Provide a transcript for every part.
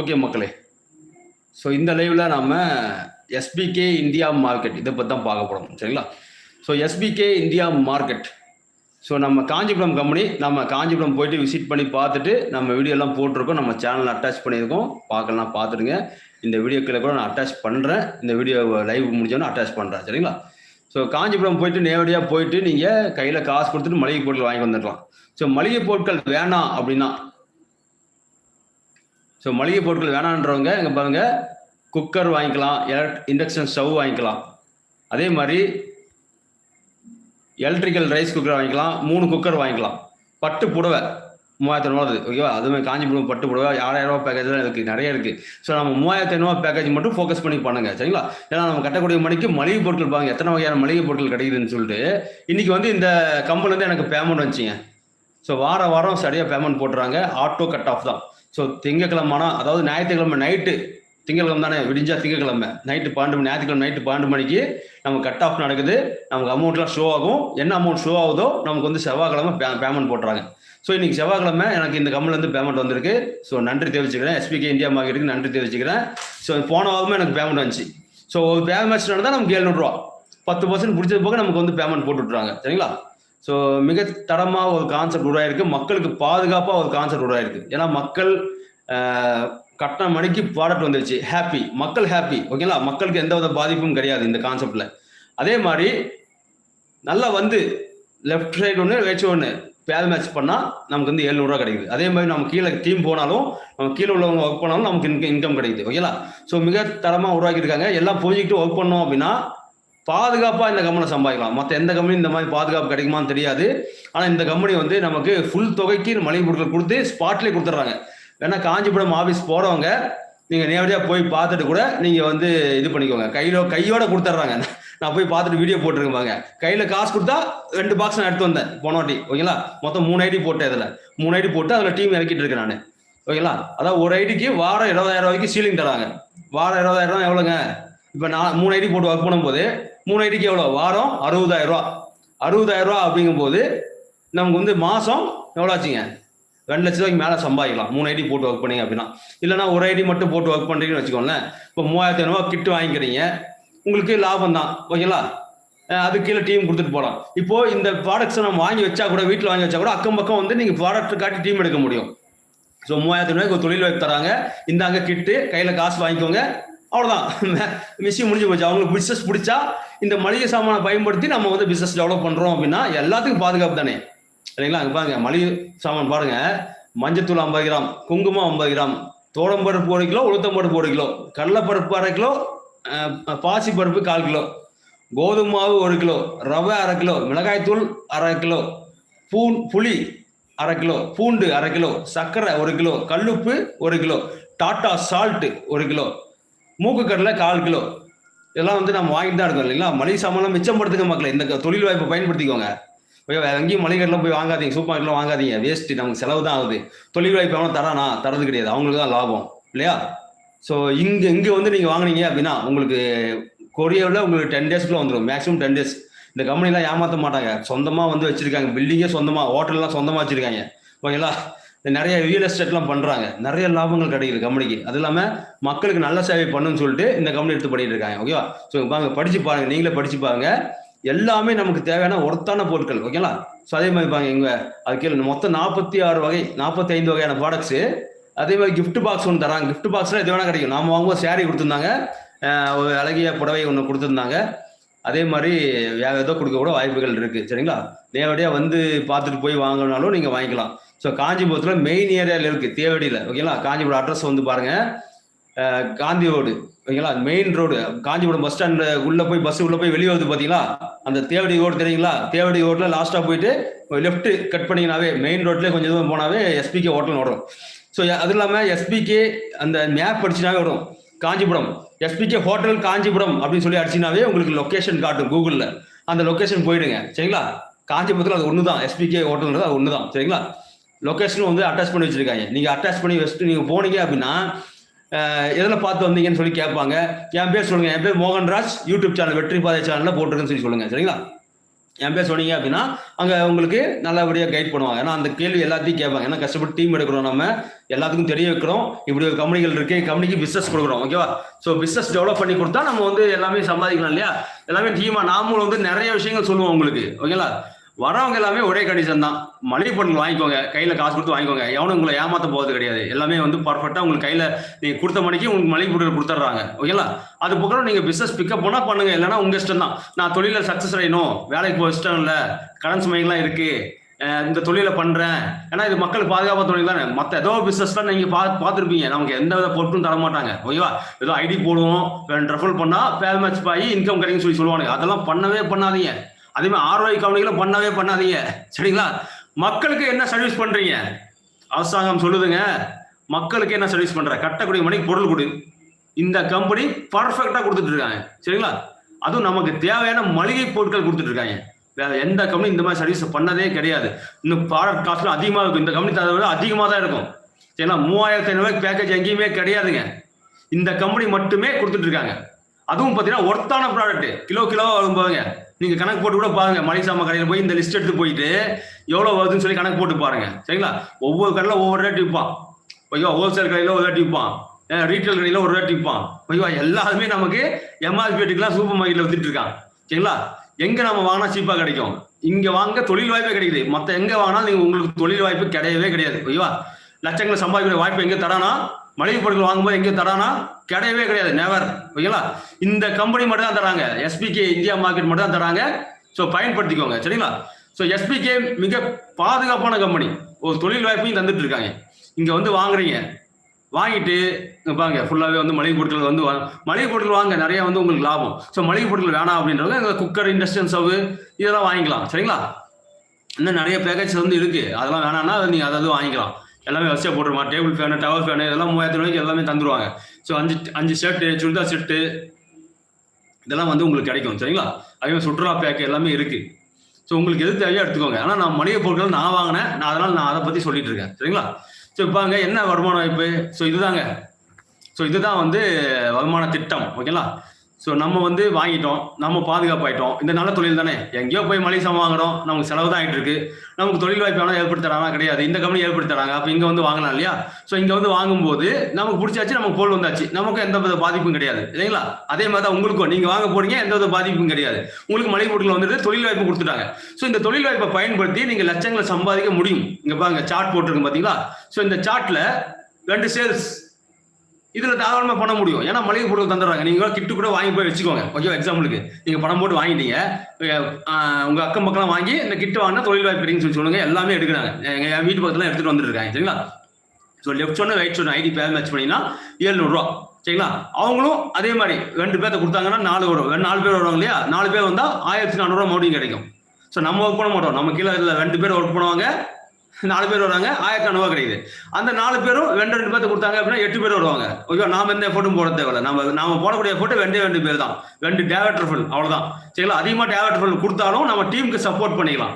Okay மக்களே. So இந்த லைவில் நாம் எஸ்பிகே இந்தியா மார்க்கெட் இதை பற்றி தான் பார்க்க போகிறோம் சரிங்களா? So SPK India market so நம்ம காஞ்சிபுரம் கம்பெனி நம்ம காஞ்சிபுரம் போயிட்டு விசிட் பண்ணி பார்த்துட்டு நம்ம வீடியோ எல்லாம் போட்டிருக்கோம். நம்ம சேனல் அட்டாச் பண்ணியிருக்கோம். பார்க்கலாம் பார்த்துடுங்க. இந்த வீடியோக்களை கூட நான் அட்டாச் பண்ணுறேன் இந்த வீடியோ லைவ் முடிஞ்சோன்னு அட்டாச் பண்ணுறேன் சரிங்களா? ஸோ காஞ்சிபுரம் போயிட்டு நேரடியாக போயிட்டு நீங்கள் கையில் காசு கொடுத்துட்டு மளிகை பொருட்கள் வாங்கி வந்துடலாம். ஸோ மளிகை பொருட்கள் வேணாம் அப்படின்னா ஸோ மளிகை பொருட்கள் வேணான்றவங்க இங்கே பாருங்க குக்கர் வாங்கிக்கலாம் எலக்ட் இண்டக்ஷன் ஸ்டவ் வாங்கிக்கலாம். அதே மாதிரி எலக்ட்ரிக்கல் ரைஸ் குக்கர் வாங்கிக்கலாம் மூணு குக்கர் வாங்கிக்கலாம். பட்டு புடவை மூவாயிரத்தி ஐநூறுவா ஓகேவா? அதுவுமே காஞ்சிபுரம் பட்டு புடவை ஆறாயிரம் ரூபா பேக்கேஜ்லாம் இருக்குது நிறைய இருக்குது ஸோ நம்ம மூவாயிரத்தி ஐநூறுவா பேக்கேஜ் மட்டும் ஃபோக்கஸ் பண்ணி பண்ணுங்க சரிங்களா? ஏன்னா நம்ம கட்டக்கூடிய மணிக்கு மளிகை பொருட்கள் பாருங்க எத்தனை வகையான மளிகை பொருட்கள் கிடைக்குதுன்னு சொல்லிட்டு இன்னைக்கு வந்து இந்த கம்பெனிலேருந்து எனக்கு பேமெண்ட் வந்துச்சுங்க. ஸோ வார வாரம் சரியாக பேமெண்ட் போட்டுறாங்க ஆட்டோ கட் ஆஃப் தான். ஸோ திங்கக்கிழமைனா அதாவது ஞாயிற்றுக்கிழமை நைட்டு திங்கக்கிழமை தானே விடிஞ்சா திங்கக்கிழமை. நைட்டு பன்னெண்டு மணி ஞாயிற்றுக்கிழமை நைட்டு பன்னெண்டு மணிக்கு நம்ம கட் ஆஃப் நடக்குது. நமக்கு அமௌண்ட்லாம் ஷோ ஆகும். என்ன அமௌண்ட் ஷோ ஆகுதோ நமக்கு வந்து செவ்வாய்க்கிழமை பே பேமெண்ட் போட்டுறாங்க. ஸோ இன்னைக்கு செவ்வாய்க்கிழமை எனக்கு இந்த கம்பெனிலேருந்து பேமெண்ட் வந்திருக்கு. ஸோ நன்றி தெரிவிச்சுக்கிறேன். எஸ்பிகே இந்தியா மார்க்கெட்டுக்கு நன்றி தெரிவிச்சுக்கிறேன். ஸோ போன வாரமே எனக்கு பேமெண்ட் வந்துச்சு. ஸோ ஒரு பேமெண்ட் நடந்தால் நமக்கு எழுநூறுவா பத்து பர்சன்ட் பிடிச்சது போக நமக்கு வந்து பேமெண்ட் போட்டு விட்றாங்க சரிங்களா? ஸோ மிக தரமாக ஒரு கான்செப்ட் உருவாயிருக்கு. மக்களுக்கு பாதுகாப்பாக ஒரு கான்செப்ட் உருவாயிருக்கு. ஏன்னா மக்கள் கட்டண மணிக்கு ப்ராடக்ட் வந்துருச்சு. ஹாப்பி மக்கள் ஹாப்பி ஓகேங்களா மக்களுக்கு எந்த வித பாதிப்பும் கிடையாது இந்த கான்செப்டில் அதே மாதிரி நல்லா வந்து லெஃப்ட் சைடு ஒன்று ரைட் ஒன்று பேல் மேட்ச் பண்ணால் நமக்கு வந்து எழுநூறுவா கிடைக்குது. அதே மாதிரி நம்ம கீழே டீம் போனாலும் நம்ம கீழே உள்ளவங்க ஒர்க் பண்ணாலும் நமக்கு இன்கம் இன்கம் கிடைக்குது. ஓகேங்களா ஸோ மிக தரமாக உருவாக்கியிருக்காங்க. எல்லாம் புரிஞ்சுக்கிட்டு ஒர்க் பண்ணோம் அப்படின்னா பாதுகாப்பாக இந்த கம்பெனி சம்பாதிக்கலாம். மற்ற எந்த கம்பெனி இந்த மாதிரி பாதுகாப்பு கிடைக்குமான்னு தெரியாது. ஆனால் இந்த கம்பெனி வந்து நமக்கு ஃபுல் தொகைக்கு மளிகை பொருட்கள் கொடுத்து ஸ்பாட்லேயே கொடுத்துட்றாங்க. வேணா காஞ்சிபுரம் ஆஃபீஸ் போகிறவங்க நீங்கள் நேரடியாக போய் பார்த்துட்டு கூட நீங்கள் வந்து இது பண்ணிக்கோங்க. கையில கையோட கொடுத்துட்றாங்க. நான் போய் பார்த்துட்டு வீடியோ போட்டிருக்கேன் கையில் காசு கொடுத்தா ரெண்டு பாக்ஸ் நான் எடுத்து வந்தேன் போன வாட்டி. ஓகேங்களா மொத்தம் மூணு ஐடி போட்டேன் இதில். மூணு ஐடி போட்டு அதில் டீம் இறக்கிட்டு இருக்கேன் நான். ஓகேங்களா அதான் ஒரு ஐடிக்கு வாரம் இருபதாயிரம் ரூபாய்க்கு சீலிங் தராங்க. வாரம் இருபதாயிரம் ரூபா எவ்வளோங்க? இப்போ நான் மூணு ஐடி போட்டு ஒர்க் பண்ணும்போது மூணு ஐடிக்கு எவ்வளோ வாரம் அறுபதாயிரம் ரூபா. அறுபதாயிரம் ரூபா அப்படிங்கும்போது நமக்கு வந்து மாதம் எவ்வளோ ஆச்சுங்க? ரெண்டு லட்ச ரூபாய்க்கு மேலே சம்பாதிக்கலாம். மூணு ஐடி போட்டு ஒர்க் பண்ணீங்க அப்படின்னா. இல்லைனா ஒரு ஐடி மட்டும் போட்டு ஒர்க் பண்ணுறீங்கன்னு வச்சுக்கோங்களேன். இப்போ மூவாயிரத்தி ஐநூறுவா கிட்டு வாங்கிக்கிறீங்க. உங்களுக்கு லாபம் தான். ஓகேங்களா அது கீழே டீம் கொடுத்துட்டு போகலாம் இப்போ இந்த ப்ராடக்ட்ஸை நம்ம வாங்கி வச்சா கூட வீட்டில் வாங்கி வச்சா கூட அக்கம் பக்கம் வந்து நீங்கள் ப்ராடக்ட் காட்டி டீம் எடுக்க முடியும். ஸோ மூவாயிரத்தி ரூபாய்க்கு ஒரு தொழில் வாய்ப்பு தராங்க. அங்கே கிட்டு கையில் காசு வாங்கிக்கோங்க. அவ்வளோதான் விஷயம் முடிஞ்சு போச்சு. அவங்களுக்கு பிஸ்னஸ் பிடிச்சா இந்த மளிகை சாமானை பயன்படுத்தி நம்ம வந்து பிஸ்னஸ் டெவலப் பண்ணுறோம் அப்படின்னா எல்லாத்துக்கும் பாதுகாப்பு தானே. சரிங்களா அங்கே பாருங்க மளிகை சாமான் பாருங்க. மஞ்சத்தூள் ஐம்பது கிராம் குங்குமம் ஐம்பது கிராம் தோடம்பருப்பு ஒரு கிலோ உளுத்தம்பருப்பு ஒரு கிலோ கடலைப்பருப்பு அரை கிலோ பாசிப்பருப்பு பாசி பருப்பு கால் கிலோ கோதுமை மாவு ஒரு கிலோ ரவை அரை கிலோ மிளகாய்த்தூள் அரை கிலோ பூ புளி அரை கிலோ பூண்டு அரை கிலோ சர்க்கரை ஒரு கிலோ கல்லுப்பு ஒரு கிலோ டாட்டா சால்ட்டு ஒரு கிலோ மூக்கு கடலை கால் கிலோ. இதெல்லாம் வந்து நம்ம வாங்கிட்டு தான் இருக்கோம் இல்லைங்களா? மளிகை சாமான்லாம் மிச்சப்படுத்துங்க மக்களை இந்த தொழில் வாய்ப்பை பயன்படுத்திக்கோங்க. ஐயோ, வேற எங்கேயும் மளிகை கடையில் போய் வாங்காதீங்க சூப்பர் மார்க்கெட்லாம் வாங்காதீங்க. வேஸ்ட்டு நமக்கு செலவு தான் ஆகுது. தொழில் வாய்ப்பு எவனும் தரானா? தரது கிடையாது. அவங்களுக்கு தான் லாபம் இல்லையா? ஸோ இங்கே இங்கே வந்து நீங்கள் வாங்குனீங்க அப்படின்னா உங்களுக்கு கொரியாவில் உங்களுக்கு டென் டேஸ்க்குள்ள வந்துடும் மேக்ஸிமம் டென் டேஸ் இந்த கம்பெனிலாம் ஏமாற்ற மாட்டாங்க. சொந்தமாக வந்து வச்சுருக்காங்க. பில்டிங்கே சொந்தமாக ஹோட்டல்லாம் சொந்தமாக வச்சுருக்காங்க. ஓகேங்களா? நிறைய ரியல் எஸ்டேட்லாம் பண்ணுறாங்க நிறைய லாபங்கள் கிடைக்குது கம்பெனிக்கு அது இல்லாமல் மக்களுக்கு நல்ல சேவை பண்ணுன்னு சொல்லிட்டு இந்த கம்பெனி எடுத்து பண்ணிட்டு இருக்காங்க ஓகேவா ஸோ பாருங்க படிச்சு பாருங்க நீங்களே படிச்சு பாருங்க. எல்லாமே நமக்கு தேவையான ஒர்த்தான பொருட்கள் ஓகேங்களா ஸோ அதே மாதிரி பாருங்க இங்க அது கீழே மொத்தம் நாற்பத்தி ஆறு வகை நாற்பத்தி ஐந்து வகையான ப்ராடக்ட்ஸு அதே மாதிரி கிஃப்ட் பாக்ஸ் ஒன்று தராங்க. கிஃப்ட் பாக்ஸில் எது வேணால் கிடைக்கும். நாம் வாங்கும்போது சேரீ கொடுத்துருந்தாங்க. ஒரு அழகிய புடவை ஒன்று கொடுத்துருந்தாங்க. அதே மாதிரி வேறு ஏதோ கொடுக்க கூட வாய்ப்புகள் இருக்குது சரிங்களா? நேரடியாக வந்து பார்த்துட்டு போய் வாங்கினாலும் நீங்கள் வாங்கிக்கலாம். ஸோ காஞ்சிபுரத்தில் மெயின் ஏரியாவில் இருக்குது தேவடியில். ஓகேங்களா காஞ்சிபுரம் அட்ரஸ் வந்து பாருங்கள் காந்தி ரோடு. ஓகேங்களா main road Kanchipuram bus stand உள்ளே போய் பஸ் உள்ளே போய் வெளியே வருது பார்த்தீங்களா அந்த தேவடி ரோடு தெரியுங்களா? தேவடி ரோட்டில் லாஸ்ட்டாக போயிட்டு லெஃப்ட் கட் பண்ணிங்கனாவே மெயின் ரோட்லேயே கொஞ்சம் தூரம் போனாவே எஸ்பிகே ஹோட்டல் வரும் ஸோ அது இல்லாமல் எஸ்பிகே அந்த மேப் படிச்சுனாவே வரும் காஞ்சிபுரம். எஸ்பிகே ஹோட்டல் காஞ்சிபுரம் அப்படின்னு சொல்லி அடிச்சினாவே உங்களுக்கு லொக்கேஷன் காட்டும் கூகுளில் அந்த லொக்கேஷன் போயிடுங்க. சரிங்களா? காஞ்சிபுரத்தில் அது ஒன்று தான் எஸ்பிகே ஹோட்டல்ன்றது அது ஒன்று தான் சரிங்களா? லொக்கேஷனும் வந்து அட்டாச் பண்ணி வச்சிருக்காங்க. நீங்கள் அட்டாச் பண்ணி வச்சுட்டு நீங்கள் போனீங்க அப்படின்னா எதில் பார்த்து வந்தீங்கன்னு சொல்லி கேட்பாங்க. என் பேர் சொல்லுங்கள் என் பேர் மோகன்ராஜ் யூடியூப் சேனல் வெற்றி பாதை சேனலில் போட்டிருக்குன்னு சொல்லி சொல்லுங்கள் சரிங்களா? என் பேர் சொன்னீங்க அப்படின்னா அங்கே உங்களுக்கு நல்லபடியாக கைட் பண்ணுவாங்க. ஏன்னா அந்த கேள்வி எல்லாத்தையும் கேட்பாங்க. ஏன்னா கஷ்டப்பட்டு டீம் எடுக்கிறோம் நம்ம. எல்லாத்துக்கும் தெரிய வைக்கிறோம். இப்படி ஒரு கம்பெனிகள் இருக்கு. கம்பெனிக்கு பிஸ்னஸ் கொடுக்குறோம். ஓகேவா ஸோ பிஸ்னஸ் டெவலப் பண்ணி கொடுத்தா நம்ம வந்து எல்லாமே சம்பாதிக்கலாம் இல்லையா? எல்லாமே டீமாக நாமளும் வந்து நிறைய விஷயங்கள் சொல்லுவோம் உங்களுக்கு. ஓகேங்களா வரவங்க எல்லாமே ஒரே கண்டிஷன் தான். மளிகை பொருள் வாங்கிக்கோங்க கையில் காசு கொடுத்து வாங்கிக்கோங்க. எவனும் உங்களை ஏமாத்த போகிறது கிடையாது. எல்லாமே வந்து பர்ஃபெக்டாக உங்களுக்கு கையில் நீங்கள் கொடுத்த மணிக்கு உங்களுக்கு மளிகை பொருள் கொடுத்துட்றாங்க. ஓகேங்களா அது பக்கம் நீங்கள் பிஸ்னஸ் பிக்கப் பண்ணால் பண்ணுங்க. இல்லைன்னா உங்கள் இஷ்டம் தான். நான் தொழிலில் சக்ஸஸ் ஆகிடணும் வேலைக்கு போக இஷ்டம் இல்லை. கடன் சுமைகள்லாம் இருக்குது இந்த தொழிலை பண்ணுறேன் ஏன்னா இது மக்கள் பாதுகாப்பாக தொழில் தானே. மற்ற ஏதோ பிஸ்னஸ்லாம் நீங்கள் பா பார்த்துருப்பீங்க. நமக்கு எந்த வித பொருட்களும் தர மாட்டாங்க. ஓகேவா ஏதோ ஐடி போடுவோம். ரெஃபர் பண்ணால் பேர் மேட்ச் ஆகி இன்கம் கிடைக்குன்னு சொல்லி சொல்லுவாங்க அதெல்லாம் பண்ணவே பண்ணாதீங்க. அதே மாதிரி ஆர்ஒய் பண்ணவே பண்ணாதீங்க. சரிங்களா? மக்களுக்கு என்ன சர்வீஸ் பண்றீங்க? அரசாங்கம் சொல்லுதுங்க மக்களுக்கு என்ன சர்வீஸ் பண்ற? கட்டக்கூடிய மணிக்கு பொருள் கொடு. இந்த கம்பெனி பர்ஃபெக்டா கொடுத்துட்டு இருக்காங்க சரிங்களா? அதுவும் நமக்கு தேவையான மளிகை பொருட்கள் கொடுத்துட்டு இருக்காங்க வேற எந்த கம்பெனி இந்த மாதிரி சர்வீஸ் பண்ணதே கிடையாது. இன்னும் ப்ராடக்ட் காஸ்ட்லாம் அதிகமாக இருக்கும். இந்த கம்பெனி தரதை விட அதிகமாக தான் இருக்கும். சரிங்களா மூவாயிரத்தி ஐநூறுவாய்க்கு பேக்கேஜ் எங்கேயுமே கிடையாதுங்க. இந்த கம்பெனி மட்டுமே கொடுத்துட்டு இருக்காங்க அதுவும் பார்த்தீங்கன்னா ஒர்த்தான ப்ராடக்ட் கிலோ கிலோவாக வரும்போதுங்க நீங்கள் நீங்க கணக்கு போட்டு கூட பாருங்க. மளிகை கடையில் போய் இந்த லிஸ்ட் எடுத்து போயிட்டு எவ்வளவு வருதுன்னு சொல்லி கணக்கு போட்டு பாருங்க. சரிங்களா? ஒவ்வொரு கடையில் ஒவ்வொரு ரேட் விற்பான் ஐயோ ஹோல்சேல் கடையில் ஒரு ரேட் விற்பான் ரீட்டைல் கடையில் ஒரு ரேட் விற்பான் ஐயோ எல்லாருமே நமக்கு எம்ஆர்பி ரேட்டுக்கெல்லாம் சூப்பர் மார்க்கெட்டில் வித்துட்டு இருக்கான் சரிங்களா? எங்க நம்ம வாங்கினா சீப்பா கிடைக்கும்? இங்க வாங்க தொழில் வாய்ப்பே கிடைக்குது. மத்த எங்க வாங்கினாலும் நீங்க உங்களுக்கு தொழில் வாய்ப்பு கிடையவே கிடையாது. ஓகேவா லட்சங்களை சம்பாதிக்கிற வாய்ப்பு எங்க தரானா? மளிகை பொருட்கள் வாங்கும்போது எங்கேயும் தரானா? கிடையவே கிடையாது. நெவர் ஓகேங்களா இந்த கம்பெனி மட்டும் தான் தராங்க. எஸ்பிகே இந்தியா மார்க்கெட் மட்டும் தான் தராங்க. ஸோ பயன்படுத்திக்கோங்க. சரிங்களா? ஸோ எஸ்பிகே மிக பாதுகாப்பான கம்பெனி ஒரு தொழில் வாய்ப்பையும் தந்துட்டு இருக்காங்க. இங்கே வந்து வாங்குறீங்க. வாங்கிட்டு பாருங்க ஃபுல்லாகவே வந்து மளிகை பொருட்கள் வந்து வா- மளிகை பொருட்கள் வாங்க நிறைய வந்து உங்களுக்கு லாபம். ஸோ மளிகை பொருட்கள் வேணாம் அப்படின்றவங்க இந்த குக்கர் இண்டஸ்ட்ரியல் ஸ்டவ் இதெல்லாம் வாங்கிக்கலாம். சரிங்களா? இன்னும் நிறைய பேக்கேஜ் வந்து இருக்குது அதெல்லாம் வேணாம்னா அதை அதாவது வாங்கிக்கலாம். எல்லாமே வசதியாக போட்டுருமா டேபிள் ஃபேனு டவர் ஃபேனு இதெல்லாம் மூவாயிரத்தி ரூபாய்க்கு எல்லாமே தந்துருவாங்க. ஸோ அஞ்சு அஞ்சு ஷர்ட்டு சுடிதார் ஷர்ட்டு இதெல்லாம் வந்து உங்களுக்கு கிடைக்கும் சரிங்களா? அதே மாதிரி சுற்றுலா பேக் எல்லாமே இருக்குது ஸோ உங்களுக்கு எது தேவையோ எடுத்துக்கோங்க. ஆனால் நான் மளிகை பொருட்கள் நான் வாங்கினேன். நான் அதனால் நான் அதை பற்றி சொல்லிட்டு இருக்கேன் சரிங்களா? ஸோ இப்போ அங்கே என்ன வருமான வாய்ப்பு ஸோ இதுதாங்க. ஸோ இதுதான் வந்து வருமான திட்டம் ஓகேங்களா? ஸோ நம்ம வந்து வாங்கிட்டோம் நம்ம பாதுகாப்பாயிட்டோம். இந்த நல்ல தொழில் தானே? எங்கேயோ போய் மளிகை சாமான் வாங்குறோம் நமக்கு செலவு தான் ஆகிட்டு இருக்கு நமக்கு தொழில் வாய்ப்பு ஆனால் ஏற்படுத்தாலாம் கிடையாது. இந்த கம்பெனி ஏற்படுத்தராங்க அப்போ இங்கே வந்து வாங்கலாம் இல்லையா? ஸோ இங்கே வந்து வாங்கும்போது நமக்கு பிடிச்சாச்சு நமக்கு பொருள் வந்தாச்சு. நமக்கு எந்த வித பாதிப்பும் கிடையாது. இல்லைங்களா? அதே மாதிரி தான் உங்களுக்கும். நீங்கள் வாங்க போறீங்க எந்த வித பாதிப்பும் கிடையாது. உங்களுக்கு மளிகை பொருட்கள் வந்துட்டு தொழில் வாய்ப்பு கொடுத்துட்டாங்க. ஸோ இந்த தொழில் வாய்ப்பை பயன்படுத்தி நீங்கள் லட்சங்களை சம்பாதிக்க முடியும். இங்கே பாருங்க சார்ட் போட்டிருக்கு பார்த்தீங்களா ஸோ இந்த சார்ட்டில் ரெண்டு சேல்ஸ் இதில் தாராளமாக பண்ண முடியும். ஏன்னா மளிகை பொருள் தந்துடுறாங்க. நீங்கள் கிட்டு கூட வாங்கி போய் வச்சுக்கோங்க. ஓகே எக்ஸாம்பிளுக்கு நீங்கள் பணம் போட்டு வாங்கிட்டீங்க. உங்கள் அக்கம் பக்கம் வாங்கி இந்த கிட்டு வாங்கினா தொழில் வாய்ப்பு இருக்குன்னு சொல்லி சொல்லுங்க. எல்லாமே எடுக்கிறாங்க. எங்கள் வீட்டு பக்கத்தில் எடுத்துகிட்டு வந்துட்டு இருக்காங்க சரிங்களா? ஸோ லெஃப்ட் சொன்ன ரைட் சொன்ன ஐடி பேர் மேட்ச் பண்ணிங்கன்னா ஏழ்நூறுரூவா சரிங்களா? அவங்களும் அதே மாதிரி ரெண்டு பேர்த்த கொடுத்தாங்கன்னா நாலு வரும். ரெண்டு நாலு பேர் வருவாங்க இல்லையா? நாலு பேர் வந்தால் ஆயிரத்தி நானூறுரூவா மறுபடியும் கிடைக்கும். ஸோ நம்ம ஒர்க் பண்ண மாட்டோம். நம்ம கீழே இல்லை ரெண்டு பேர் ஒர்க் பண்ணுவாங்க. நாலு பேர் வராங்க ஆயிரத்தி நானூறுவா கிடைக்குது. அந்த நாலு பேரும் ரெண்டு ரெண்டு பேர்த்து கொடுத்தாங்க அப்படின்னா எட்டு பேர் வருவாங்க. ஓகே நாம எந்த எஃபோர்ட்டும் போட தேவையில்ல. நம்ம நாம போடக்கூடிய எஃபோர்ட் ரெண்டே ரெண்டு பேர் தான். ரெண்டு டேரக்டர் ஃபுல் அவ்வளோதான் சரிங்களா? அதிகமாக டேவட்டர் ஃபுல் கொடுத்தாலும் நம்ம டீமுக்கு சப்போர்ட் பண்ணிக்கலாம்.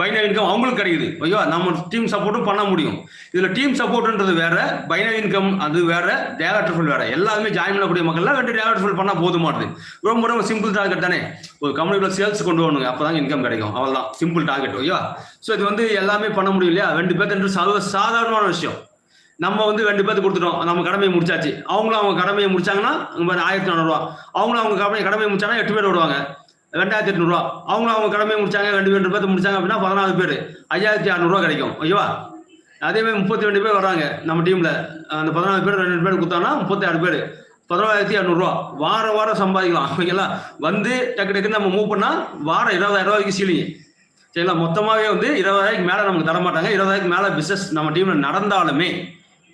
பைனரி இன்கம் அவங்களுக்கு கிடைக்குது. ஐயோ நம்ம டீம் சப்போர்ட்டும் பண்ண முடியும். இதில் டீம் சப்போர்ட்ன்றது வேற பைனரி இன்கம் அது வேற டேவட்டர் ஃபுல் வேற. எல்லாருமே ஜாயின் பண்ணக்கூடிய மக்கள்லாம் ரெண்டு டேவட்டர் ஃபுல் பண்ணால் போதுமானது. ரொம்ப ரொம்ப சிம்பிள் டார்கெட் தானே. ஒரு கம்பெனிக்குள்ள சேல்ஸ் கொண்டு வரணுங்க அப்பதான் இன்கம் கிடைக்கும். அவ்வளோதான் சிம்பிள் டார்கெட் ஐயோ. ஸோ இது வந்து எல்லாமே பண்ண முடியும் இல்லையா? ரெண்டு பேர்த்து சர்வ சாதாரணமான விஷயம். நம்ம வந்து ரெண்டு பேர்த்து கொடுத்துட்டோம் நம்ம கடமையை முடிச்சாச்சு. அவங்களும் அவங்க கடமையை முடிச்சாங்கன்னா ஆயிரத்தி நானூறுவா அவங்களும் அவங்க கடமையை கடமையை முடிச்சாங்கன்னா எட்டு பேர் விடுவாங்க ரெண்டாயிரத்தி எட்நூறுவா. அவங்களும் அவங்க கடமையை முடிச்சாங்க ரெண்டு பேர் பேர்த்து முடிச்சாங்க அப்படின்னா பதினாலு பேர். ஐயாயிரத்தி அறநூறுவா கிடைக்கும். ஓகேவா? அதே மாதிரி முப்பத்தி ரெண்டு பேர் வராங்க நம்ம டீம்ல அந்த பதினாலு பேர் ரெண்டு பேர் கொடுத்தாங்கன்னா முப்பத்தி ஆறு பேர். பதினோராயிரத்தி இரநூறுவா வாரம் வாரம் சம்பாதிக்கலாம். ஓகேங்களா? வந்து டக்கு டக்குன்னு நம்ம மூவ் பண்ணால் வாரம் இருபதாயிரம் ரூபாய்க்கு சீலிங்க சரிங்களா? மொத்தமாகவே வந்து இருபதாயிரக்கு மேலே நமக்கு தர மாட்டாங்க. இருபதாயிரக்கு மேலே பிஸ்னஸ் நம்ம டீமில் நடந்தாலுமே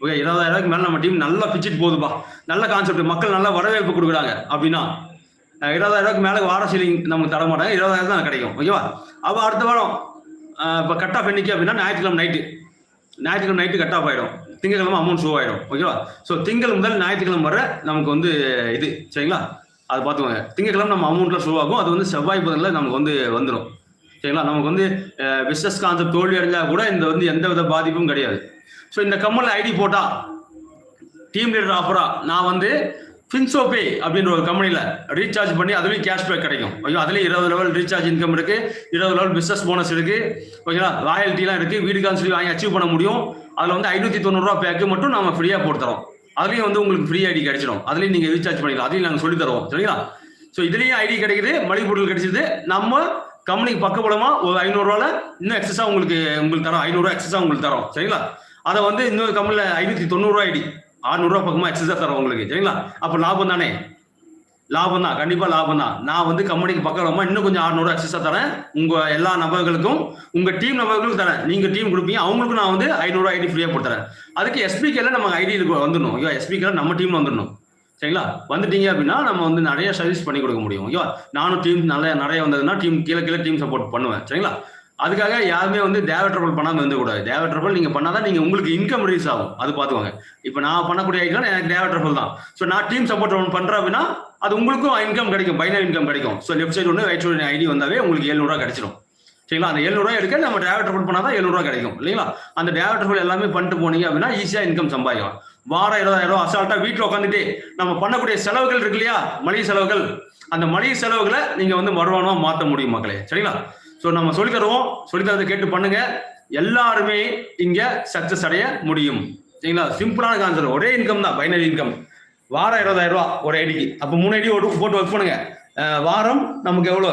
ஓகே இருபதாயிரம் மேலே நம்ம டீம் நல்லா பிச்சுட்டு போகுதுப்பா. நல்ல கான்செப்ட் மக்கள் நல்லா வரவேற்பு கொடுக்குறாங்க அப்படின்னா இருபதாயிரம் ரூபாய்க்கு மேல வார சீலிங் நமக்கு தர மாட்டாங்க. இருபதாயிரம் தான் கிடைக்கும். ஓகேவா அப்போ அடுத்த வாரம் இப்போ கட் ஆஃப் என்னைக்கு அப்படின்னா ஞாயிற்றுக்கிழமை நைட்டு ஞாயிற்றுக்கிழமை நைட்டு கட் ஆஃப் ஆயிடும். திங்கக்கிழமை அமௌண்ட் ஷோ ஆயிடும். ஓகேவா ஸோ திங்கள் முதல் ஞாயிற்றுக்கிழமை வர நமக்கு வந்து இது. சரிங்களா? அது பார்த்துக்கோங்க. திங்கக்கிழமை நம்ம அமௌண்ட்டில் ஷோ ஆகும். அது வந்து செவ்வாய் புதனில் நமக்கு வந்து வந்துடும் சரிங்களா? நமக்கு வந்து பிஸ்னஸ் கான்செப்ட் தோல்வி அடைஞ்சால் கூட இந்த வந்து எந்த வித பாதிப்பும் கிடையாது. ஸோ இந்த கம்மலில் ஐடி போட்டால் டீம் லீடர் ஆஃபரா நான் வந்து ஃபின்சோபே அப்படின்ற ஒரு கம்பெனியில் ரீசார்ஜ் பண்ணி அதுலேயும் கேஷ்பேக் கிடைக்கும். ஐயோ அதுலேயும் இருபது லெவல் ரீசார்ஜ் இன்கம் இருக்குது இருபது லெவல் பிஸ்னஸ் போனஸ் இருக்குது ஓகேங்களா ராயல்ட்டிலாம் இருக்குது வீடுக்கான்னு சொல்லி வாங்கி அச்சீவ் பண்ண முடியும். அதில் வந்து ஐநூற்றி தொண்ணூறுரூவா பேக்கு மட்டும் நம்ம ஃப்ரீயாக போட்டு தரோம். அதுலேயும் வந்து உங்களுக்கு ஃப்ரீ ஐடி கிடைச்சிடும். அதுலேயும் நீங்கள் ரீசார்ஜ் பண்ணிக்கலாம். அதையும் நாங்கள் சொல்லித்தரோம் சரிங்களா? ஸோ இதுலேயும் ஐடி கிடைக்குது மளிகை பொருள் கிடைச்சிது நம்ம கம்பெனிக்கு பக்கபலமா ஒரு ஐநூறுரூவால இன்னும் எக்ஸஸாக உங்களுக்கு உங்களுக்கு தரோம். ஐநூறுரூவா எக்ஸஸாக உங்களுக்கு தரோம். சரிங்களா? அதை வந்து இன்னொரு கம்பெனியில் ஐநூற்றி தொண்ணூறுரூவா ஐடி ஆறுநூறுவா பக்கமாக எக்ஸஸாக தரோம் உங்களுக்கு சரிங்களா? அப்போ லாபம் தானே? லாபம் தான் கண்டிப்பா லாபம் தான். நான் வந்து கம்பெனிக்கு பக்கம் இன்னும் கொஞ்சம் ஆறுநூறுவா எக்ஸ்ட்ரா தரேன். உங்க எல்லா நபர்களுக்கும் உங்க டீம் நபர்களுக்கும் தரேன். நீங்க டீம் கொடுப்பீங்க அவங்களுக்கும் நான் வந்து ஐநூறுரூவா ஐடி ஃப்ரீயா போட்டு தரேன் அதுக்கு எஸ்பிகேல நம்ம ஐடி வந்துடணும். ஐயோ எஸ்பிகேல நம்ம டீம்ல வந்துடணும். சரிங்களா? வந்துட்டீங்க அப்படின்னா நம்ம வந்து நிறைய சர்வீஸ் பண்ணி கொடுக்க முடியும். ஐயோ நானும் டீம் நல்ல நிறைய வந்ததுன்னா டீம் கீழே கீழே டீம் சப்போர்ட் பண்ணுவேன். சரிங்களா? அதுக்காக யாருமே வந்து தேவை ட்ரபிள் பண்ணாமல் இருந்தக்கூடாது தேவை ட்ரபிள் நீங்கள் பண்ணாதான் நீங்கள் உங்களுக்கு இன்கம் ரிலீஸ் ஆகும். அது பார்த்துக்கோங்க. இப்போ நான் பண்ணக்கூடிய ஐடியா எனக்கு தேவை ட்ரபிள் தான். ஸோ நான் டீம் சப்போர்ட் ஒன்று பண்ணுறேன் அப்படின்னா அது உங்களுக்கும் இன்கம் கிடைக்கும். பைனல் இன்கம் கிடைக்கும். ஸோ லெஃப்ட் சைடு ஒன்று ரைட் சைடு ஐடி வந்தாவே உங்களுக்கு எழுநூறுவா கிடைச்சிடும் சரிங்களா? அந்த எழுநூறுவா எடுக்க நம்ம டிராவல் ட்ரபிள் பண்ணால் தான் எழுநூறுவா கிடைக்கும். இல்லைங்களா? அந்த டிராவல் ட்ரபிள் எல்லாமே பண்ணிட்டு போனீங்க அப்படின்னா ஈஸியாக இன்கம் சம்பாதிக்கலாம். வாரம் இருபதாயிரம் ரூபா வீட்டில் உட்காந்துட்டு நம்ம பண்ணக்கூடிய செலவுகள் இருக்கு இல்லையா? மளிகை செலவுகள். அந்த மளிகை செலவுகளை நீங்கள் வந்து வருமானமாக மாற்ற முடியும் மக்களே. சரிங்களா? ஸோ நம்ம சொல்லித்தருவோம். தருவோம் கேட்டு பண்ணுங்க. எல்லாருமே இங்க சக்சஸ் அடைய முடியும். சரிங்களா? சிம்பிளான கான்செப்ட் ஒரே இன்கம் தான். பைனரி இன்கம் வாரம் இருபதாயிரம் ரூபா ஒரு ஐடிக்கு அப்போ மூணு ஐடி போட்டு ஒர்க் பண்ணுங்க. வாரம் நமக்கு எவ்வளோ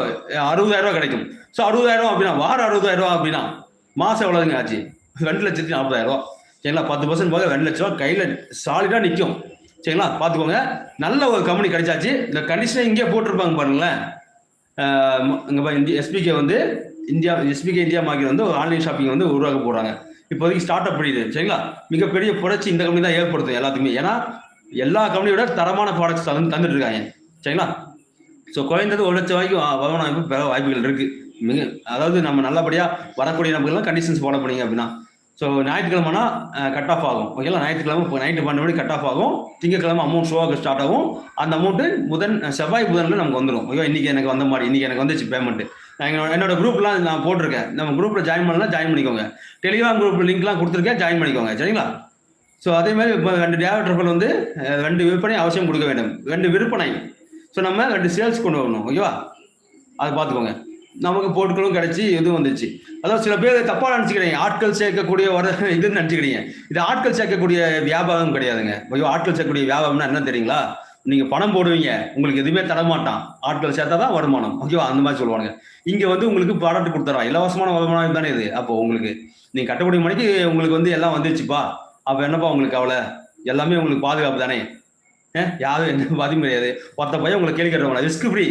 அறுபதாயிரம் ரூபா கிடைக்கும். ஸோ அறுபதாயிரம் ரூபா அப்படின்னா வாரம் அறுபதாயிரம் ரூபா அப்படின்னா மாசம் எவ்வளோதுங்க ஆச்சு? ரெண்டு லட்சத்தி நாற்பதாயிரம் ரூபா. சரிங்களா? பத்து பர்சன்ட் போக ரெண்டு லட்ச ரூபா கையில் சாலிடாக நிற்கும் சரிங்களா? பார்த்துக்கோங்க. நல்ல ஒரு கம்பெனி கிடைச்சாச்சு. இந்த கண்டிஷனை இங்கே போட்டிருப்பாங்க பாருங்களேன். இங்கே எஸ்பிகே வந்து இந்தியா எஸ்பிகே இந்தியா மார்க்கெட் வந்து ஒரு ஆன்லைன் ஷாப்பிங் வந்து உருவாக்க போகிறாங்க இப்போதைக்கு ஸ்டார்ட் அப் பண்ணிடுது சரிங்களா? மிகப்பெரிய புரட்சி இந்த கம்பெனி தான் ஏற்படுத்தும் எல்லாத்துக்குமே. ஏன்னா எல்லா கம்பெனியோட தரமான ப்ராடக்ட்ஸ் வந்து தந்துட்டு இருக்காங்க சரிங்களா? ஸோ குறைந்தது ஒரு லட்சம் வரைக்கும் வருமான வாய்ப்பு பெற வாய்ப்புகள் இருக்குது மிக அதாவது நம்ம நல்லபடியாக வரக்கூடிய நபர்கள்லாம் கண்டிஷன்ஸ் ஃபாலோ போனீங்க அப்படின்னா ஸோ ஞாயிற்றுக்கிழமைனா கட் ஆஃப் ஆகும். ஓகேங்களா ஞாயிற்றுக்கிழமை இப்போ நைட்டு பன்னெண்டு மணி கட் ஆஃப் ஆகும். திங்கக்கிழமை அமௌண்ட் ஷோவாக ஸ்டார்ட் ஆகும். அந்த அமௌண்ட்டு புதன் செவ்வாய் புதனில் நமக்கு வந்துடும் ஐயோ இன்றைக்கி எனக்கு வந்த மாதிரி இன்றைக்கி எனக்கு வந்துச்சு பேமெண்ட் நான் என்னோட குரூப்லாம் நான் போட்டிருக்கேன். நம்ம குரூப்பில் ஜாயின் பண்ணலாம் ஜாயின் பண்ணிக்கோங்க. டெலிகிராம் குரூப் லிங்க்லாம் கொடுத்துருக்கேன் ஜாயின் பண்ணிக்கோங்க. சரிங்களா? ஸோ அதே மாதிரி இப்போ ரெண்டு டேவட் வந்து ரெண்டு விற்பனை அவசியம் கொடுக்க வேண்டும். ரெண்டு விற்பனை. ஸோ நம்ம ரெண்டு சேல்ஸ் கொண்டு வரணும். ஓகேவா அதை பார்த்துக்கோங்க. நமக்கு போட்டுக்களும் கிடைச்சி இதுவும் வந்துச்சு. அதாவது சில பேர் தப்பாக நினச்சிக்கிறீங்க. ஆட்கள் சேர்க்கக்கூடிய வர இதுன்னு நினச்சிக்கிறீங்க. இது ஆட்கள் சேர்க்கக்கூடிய வியாபாரம் கிடையாதுங்க. ஐயோ ஆட்கள் சேர்க்கக்கூடிய வியாபாரம்னா என்ன தெரியுங்களா? நீங்கள் பணம் போடுவீங்க. உங்களுக்கு எதுவுமே தரமாட்டான். ஆட்கள் சேர்த்தா தான் வருமானம். ஓகேவா அந்த மாதிரி சொல்லுவாங்க இங்கே வந்து உங்களுக்கு ப்ராடக்ட் கொடுத்துறான். இலவசமான வருமானம் தானே இது. அப்போ உங்களுக்கு நீங்கள் கட்டக்கூடிய மணிக்கு உங்களுக்கு வந்து எல்லாம் வந்துருச்சுப்பா. அப்போ என்னப்பா உங்களுக்கு கவலை? எல்லாமே உங்களுக்கு பாதுகாப்பு தானே? யாரும் என்ன பாதியும் கிடையாது. ஒருத்த பையன் உங்களை கேள்வி கேட்டுருவாங்க ரிஸ்க் ஃப்ரீ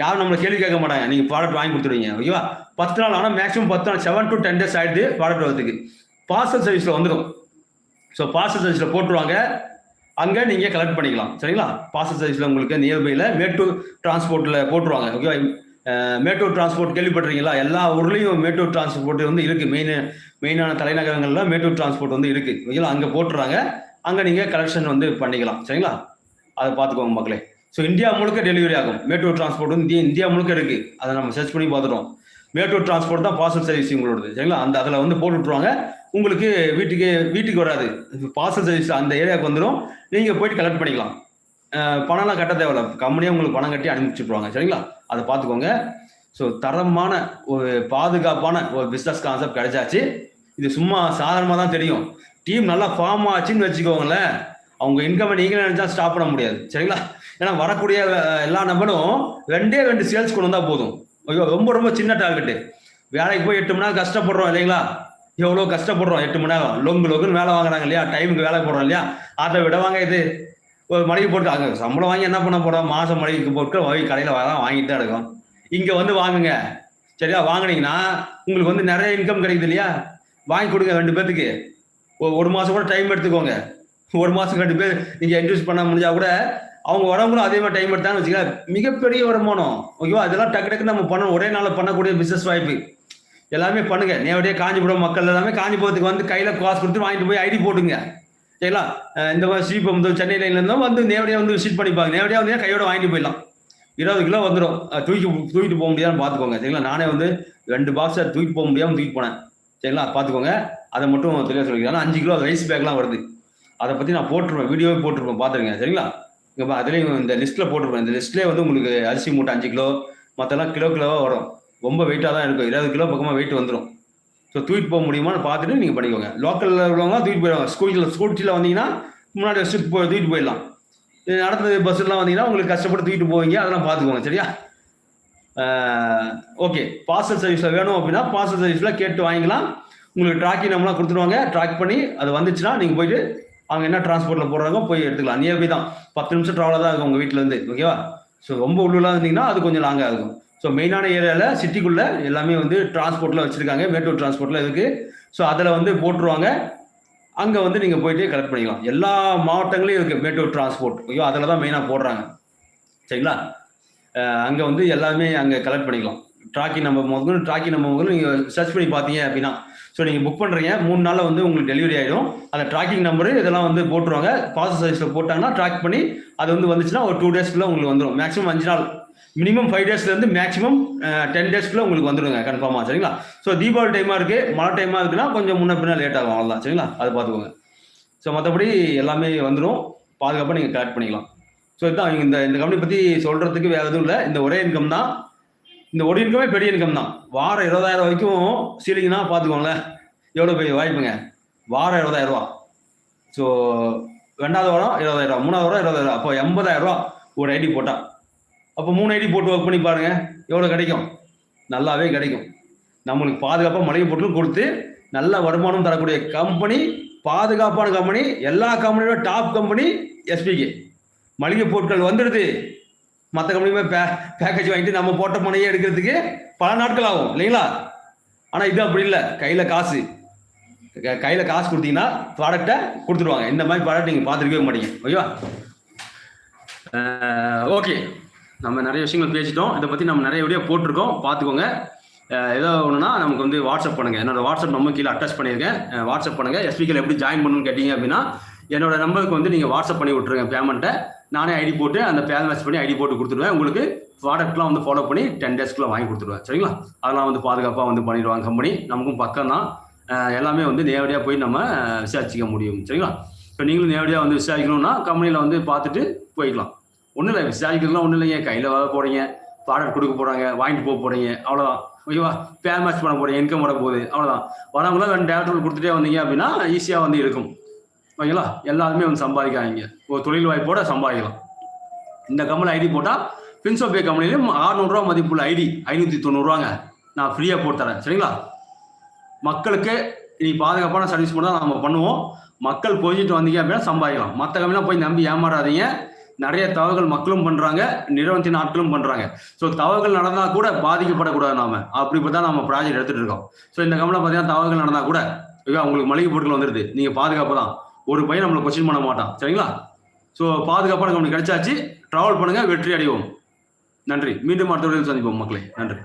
யாரும் நம்மளை கேள்வி கேட்க மாட்டாங்க. நீங்கள் ப்ராடக்ட் வாங்கி கொடுத்துருவீங்க ஓகேவா பத்து நாள் ஆனால் மேக்ஸிமம் பத்து நாள் செவன் டு டென் டேஸ் ஆகிடுது ப்ராடக்ட் வரதுக்கு பார்சல் சர்வீஸில் வந்துடும். ஸோ பார்சல் சர்வீஸில் போட்டுருவாங்க. அங்கே நீங்கள் கலெக்ட் பண்ணிக்கலாம். சரிங்களா? பார்சல் சர்வீஸில் உங்களுக்கு நியர்பையில் மேட்டூர் டிரான்ஸ்போர்ட்டில் போட்டுருவாங்க. ஓகேவா மேட்டூர் டிரான்ஸ்போர்ட் கேள்விப்பட்டிருக்கீங்களா? எல்லா ஊர்லேயும் மேட்டூர் டிரான்ஸ்போர்ட் வந்து இருக்குது மெயின் மெயினான தலைநகரங்களில் மேட்டூர் டிரான்ஸ்போர்ட் வந்து இருக்குது ஓகேங்களா அங்கே போட்டுறாங்க. அங்கே நீங்கள் கலெக்ஷன் வந்து பண்ணிக்கலாம். சரிங்களா? அதை பார்த்துக்கோங்க மக்களே. ஸோ இந்தியா முழுக்க டெலிவரி ஆகும். மேட்டூர் டிரான்ஸ்போர்ட் வந்து இந்தியா இந்தியா முழுக்க இருக்குது அதை நம்ம சர்ச் பண்ணி பார்த்துட்டோம். மேட்டூர் டிரான்ஸ்போர்ட் தான் பார்சல் சர்வீஸ் உங்களோடது சரிங்களா? அந்த அதில் வந்து போட்டு விட்ருவாங்க உங்களுக்கு வீட்டுக்கு வீட்டுக்கு வராது. பார்சல் சர்வீஸ் அந்த ஏரியாவுக்கு வந்துடும் நீங்கள் போயிட்டு கலெக்ட் பண்ணிக்கலாம். பணம்லாம் கட்ட தேவையில்ல. கம்பெனியாக உங்களுக்கு பணம் கட்டி அனுப்பிச்சுட்ருவாங்க சரிங்களா? அதை பார்த்துக்கோங்க. ஸோ தரமான ஒரு பாதுகாப்பான ஒரு பிஸ்னஸ் கான்செப்ட் கிடைச்சாச்சு. இது சும்மா சாதாரணமாக தான் தெரியும். டீம் நல்லா ஃபார்ம் ஆச்சுன்னு வச்சுக்கோங்களேன். அவங்க இன்கம் நீங்களே நினைச்சா ஸ்டாப் பண்ண முடியாது. சரிங்களா? ஏன்னா வரக்கூடிய எல்லா நபரும் ரெண்டே ரெண்டு சேல்ஸ் கொண்டு வந்தால் போதும். ஐயோ ரொம்ப ரொம்ப சின்ன டார்கெட்டு வேலைக்கு போய் எட்டு மணி நேரம் கஷ்டப்படுறோம் இல்லைங்களா? எவ்வளோ கஷ்டப்படுறோம்? எட்டு மணி நேரம். லொங்கு லொங்குன்னு வேலை வாங்குறாங்க இல்லையா? டைமுக்கு வேலை போடுறோம் இல்லையா? அதை விட வாங்க இது. ஒரு மளிகை போட்டு அங்கே சம்பளம் வாங்கி என்ன பண்ண போகிறோம் மாதம் மளிகைக்கு போட்டு வாங்கி கடையில் தான் வாங்கிட்டு தான் இருக்கும். இங்கே வந்து வாங்குங்க. சரியா? வாங்கினீங்கன்னா உங்களுக்கு வந்து நிறைய இன்கம் கிடைக்குது இல்லையா? வாங்கி கொடுங்க ரெண்டு பேர்த்துக்கு ஒரு ஒரு கூட டைம் எடுத்துக்கோங்க. ஒரு மாதம் ரெண்டு பேர் நீங்கள் இன்ட்ரூஸ் பண்ண முடிஞ்சால் கூட அவங்க வரவங்களும் அதே மாதிரி டைம் எடுத்தான்னு வச்சுக்கோங்க. மிகப்பெரிய வருமானம். ஓகேவா? அதெல்லாம் டக்கு டக்கு நம்ம பண்ணணும். ஒரே நாளில் பண்ணக்கூடிய பிசினஸ் வாய்ப்பு. எல்லாமே பண்ணுங்க. நேரடியாக காஞ்சிபுரம் மக்கள் எல்லாமே காஞ்சிபுரத்துக்கு வந்து கையில் காசு கொடுத்து வாங்கிட்டு போய் ஐடி போட்டுங்க. சரிங்களா? இந்த மாதிரி ஸ்ரீபம் வந்து சென்னை லைன்ல இருந்தோம் வந்து நேரடியாக வந்து விசிட் பண்ணிப்பாங்க. நேரடியாக வந்து கையோட வாங்கிட்டு போயிடலாம். இருபது கிலோ வந்துடும் தூக்கி தூக்கிட்டு போக முடியாதுன்னு பார்த்துக்கோங்க. சரிங்களா? நானே வந்து ரெண்டு பாக்ஸை தூக்கி போக முடியாமல் தூக்கி போனேன். சரிங்களா? பார்த்துக்கோங்க. அதை மட்டும் தெளிவாக சொல்லிக்கிறேன். அஞ்சு கிலோ ரைஸ் பேக்லாம் வருது. அதை பற்றி நான் போட்டுருவேன் வீடியோவே போட்டிருப்பேன். பார்த்துருங்க சரிங்களா? இங்கே அதுலேயும் இந்த லிஸ்ட்டில் போட்டிருப்பேன் இந்த லிஸ்ட்லேயே வந்து உங்களுக்கு அரிசி மூட்டை அஞ்சு கிலோ மற்றெல்லாம் கிலோ கிலோவாக வரும். ரொம்ப வெயிட்டாக தான் இருக்கும். இருபது கிலோ பக்கமாக வெயிட் வந்துடும் ஸோ தூக்கிட்டு போக முடியுமான்னு பார்த்துட்டு நீங்கள் பண்ணிக்கோங்க. லோக்கலில் உள்ளவங்க தூக்கிட்டு போயிடுவாங்க. ஸ்கூட்டில் ஸ்கூட்டியில் வந்தீங்கன்னா முன்னாடி வச்சுட்டு போய் தூக்கிட்டு போயிடலாம். இது நடந்த பஸ்ஸெல்லாம் வந்தீங்கன்னா உங்களுக்கு கஷ்டப்பட்டு தூக்கிட்டு போவீங்க. அதெல்லாம் பார்த்துக்கோங்க. சரியா? ஓகே பார்சல் சர்வீஸில் வேணும் அப்படின்னா பார்சல் சர்வீஸில் கேட்டு வாங்கிக்கலாம். உங்களுக்கு ட்ராக்கிங் நம்மளாம் கொடுத்துருவாங்க ட்ராக் பண்ணி அது வந்துச்சுன்னா நீங்கள் போயிட்டு அவங்க என்ன டிரான்ஸ்போர்ட்டில் போடுறாங்க போய் எடுத்துக்கலாம். நியர்பை தான். பத்து நிமிஷம் ட்ராவலாக தான் இருக்கும் உங்கள் வீட்டிலேருந்து ஓகேவா ஸோ ரொம்ப உள்ளூர்லாம் இருந்தீங்கன்னா அது கொஞ்சம் லாங்காக இருக்கும். ஸோ மெயினான ஏரியாவில் சிட்டிக்குள்ளே எல்லாமே வந்து டிரான்ஸ்போர்ட்டில் வச்சுருக்காங்க. மேட்டூர் டிரான்ஸ்போர்ட்டில் இருக்குது ஸோ அதில் வந்து போட்டுருவாங்க. அங்கே வந்து நீங்கள் போயிட்டு கலெக்ட் பண்ணிக்கலாம். எல்லா மாவட்டங்களையும் இருக்குது மேட்டூர் டிரான்ஸ்போர்ட் ஐயோ அதில் தான் மெயினாக போடுறாங்க. சரிங்களா? அங்கே வந்து எல்லாமே அங்கே கலெக்ட் பண்ணிக்கலாம். ட்ராக்கிங் நம்பர் முதல்ல ட்ராக்கிங் நம்பர் முதல்ல நீங்கள் சர்ச் பண்ணி பார்த்தீங்க அப்படின்னா ஸோ நீங்கள் புக் பண்ணுறீங்க மூணு நாளில் வந்து உங்களுக்கு டெலிவரி ஆகிடும் அந்த ட்ராக்கிங் நம்பரு இதெல்லாம் வந்து போட்டுருவாங்க. ப்ராசஸ் சர்வீஸில் போட்டாங்கன்னா ட்ராக் பண்ணி அது வந்து வந்துச்சுன்னா ஒரு டூ டேஸ்க்குள்ளே உங்களுக்கு வந்துடும் மேக்ஸிமம் அஞ்சு நாள். மினிமம் ஃபைவ் டேஸ்லேருந்து மேக்ஸிமம் டென் டேஸ்க்குள்ளே உங்களுக்கு வந்துடுங்க கன்ஃபார்மாக சரிங்களா? ஸோ தீபாவளி டைமாக இருக்குது மழை டைமாக இருக்குன்னா கொஞ்சம் முன்ன பின்ன லேட் ஆகும். அவ்வளோதான் சரிங்களா? அதை பார்த்துக்கோங்க. ஸோ மற்றபடி எல்லாமே வந்துடும் பாதுகாப்பாக நீங்கள் கலெக்ட் பண்ணிக்கலாம். ஸோ இதுதான். இந்த இந்த கம்பெனி பற்றி சொல்கிறதுக்கு வேறு எதுவும் இல்லை. இந்த ஒரே இன்கம் தான். இந்த ஒரு இன்கமே பெரிய இன்கம் தான். வாரம் இருபதாயிரம் வரைக்கும் சீலிங்னா பார்த்துக்கோங்களேன். எவ்வளோ பெரிய வாய்ப்புங்க? வாரம் இருபதாயிரம் ரூபா. ஸோ ரெண்டாவது வாரம் இருபதாயிரம் ரூபா. மூணாவது வாரம் இருபதாயிரம் ரூபா. அப்போ எண்பதாயிரம் ரூபா ஒரு ஐடி போட்டால் அப்போ மூணு ஐடி போட்டு ஒர்க் பண்ணி பாருங்க. எவ்வளோ கிடைக்கும்? நல்லாவே கிடைக்கும். நம்மளுக்கு பாதுகாப்பாக மளிகை பொருட்களும் கொடுத்து நல்ல வருமானம் தரக்கூடிய கம்பெனி பாதுகாப்பான கம்பெனி எல்லா கம்பெனியோட டாப் கம்பெனி எஸ்பிகே மளிகை பொருட்கள் வந்துடுது. மற்ற கம்பெனியுமே பே பேக்கேஜ் வாங்கிட்டு நம்ம போட்ட பணையே எடுக்கிறதுக்கு பல நாட்கள் ஆகும் இல்லைங்களா? ஆனால் இது அப்படி இல்லை. கையில் காசு. க- காசு கொடுத்தீங்கன்னா ப்ராடக்டை கொடுத்துருவாங்க. இந்த மாதிரி ப்ராடக்ட் நீங்கள் பார்த்துருக்கவே மாட்டீங்க. ஓகேவா? ஓகே நம்ம நிறைய விஷயங்கள் பேசிட்டோம். இதை பற்றி நம்ம நிறைய வீடியோ போட்டிருக்கோம். பார்த்துக்கோங்க. ஏதோ ஒன்றுனா நமக்கு வந்து வாட்ஸ்அப் பண்ணுங்கள் என்னோட வாட்ஸ்அப் நம்பர் கீழே அட்டாச் பண்ணியிருக்கேன். வாட்ஸ்அப் பண்ணுங்கள் எஸ்பிக்கில் எப்படி ஜாயின் பண்ணணும்னு கேட்டிங்க அப்படின்னா என்னோட நம்பருக்கு வந்து நீங்கள் வாட்ஸ்அப் பண்ணி விட்ருங்க பேமெண்ட்டை. நானே ஐடி போட்டு அந்த பேன் மேட்ச் பண்ணி ஐடி போட்டு கொடுத்துருவேன் உங்களுக்கு ப்ராடக்ட்லாம் வந்து ஃபாலோ பண்ணி டென் டேஸ்க்குள்ள வாங்கி கொடுத்துருவேன் சரிங்களா? அதெல்லாம் வந்து பாதுகாப்பாக வந்து பண்ணிடுவாங்க கம்பெனி நமக்கும் பக்கம் தான். எல்லாமே வந்து நேரடியாக போய் நம்ம விசாரிச்சிக்க விசாரிச்சுக்க முடியும். சரிங்களா? இப்போ நீங்களும் நேரடியாக வந்து விசாரிக்கணும்னா கம்பெனியில் வந்து பார்த்துட்டு போய்க்கலாம். ஒன்றும் இல்லை விசாரிக்கிறதுலாம் ஒன்றும் இல்லைங்க. கையில் வர போகிறீங்க ப்ராடக்ட் கொடுக்க போகிறாங்க வாங்கிட்டு போக போகிறீங்க அவ்வளோதான் ஓகேவா? பேர் மேட்ச் பண்ண போகிறீங்க இன்கம் வர போகுது அவ்வளோதான் வரவங்களாம் ரெண்டு டேரக்டர் கொடுத்துட்டே வந்தீங்க அப்படின்னா ஈஸியாக வந்து இருக்கும். ஓகேங்களா? எல்லாருமே வந்து சம்பாதிக்காதீங்க. ஒரு தொழில் வாய்ப்போட சம்பாதிக்கலாம். இந்த கம்பெனி ஐடி போட்டால் பின்சோபே கம்பெனிலையும் அறுநூறுவா மதிப்புள்ள ஐடி ஐநூற்றி தொண்ணூறுவாங்க. நான் ஃப்ரீயாக போட்டு தரேன். சரிங்களா? மக்களுக்கு நீ பாதுகாப்பான சர்வீஸ் மட்டும் தான் நம்ம பண்ணுவோம். மக்கள் போயிட்டு வந்தீங்க அப்படின்னா சம்பாதிக்கலாம். மற்ற கம்பெனிலாம் போய் நம்பி ஏமாறாதீங்க. நிறைய தவறுகள் மக்களும் பண்ணுறாங்க நிறுவனத்தின் ஆட்களும் பண்ணுறாங்க ஸோ தவறுகள் நடந்தால் கூட பாதிக்கப்படக்கூடாது நாம. அப்படி தான் நம்ம ப்ராஜெக்ட் எடுத்துகிட்டு இருக்கோம். ஸோ இந்த கம்பெனியில் பார்த்தீங்கன்னா தவறுகள் நடந்தால் கூட ஐயோ உங்களுக்கு மளிகை பொருட்கள் வந்துடுது நீங்கள் பாதுகாப்பு தான். ஒரு பையன் நம்மளை கொஸ்டின் பண்ண மாட்டான். சரிங்களா? ஸோ பாதுகாப்பாக கம்பெனி கிடைச்சாச்சு. ட்ராவல் பண்ணுங்கள் வெற்றி அடைவோம். நன்றி. மீண்டும் அடுத்த சந்திப்போம் மக்களே. நன்றி.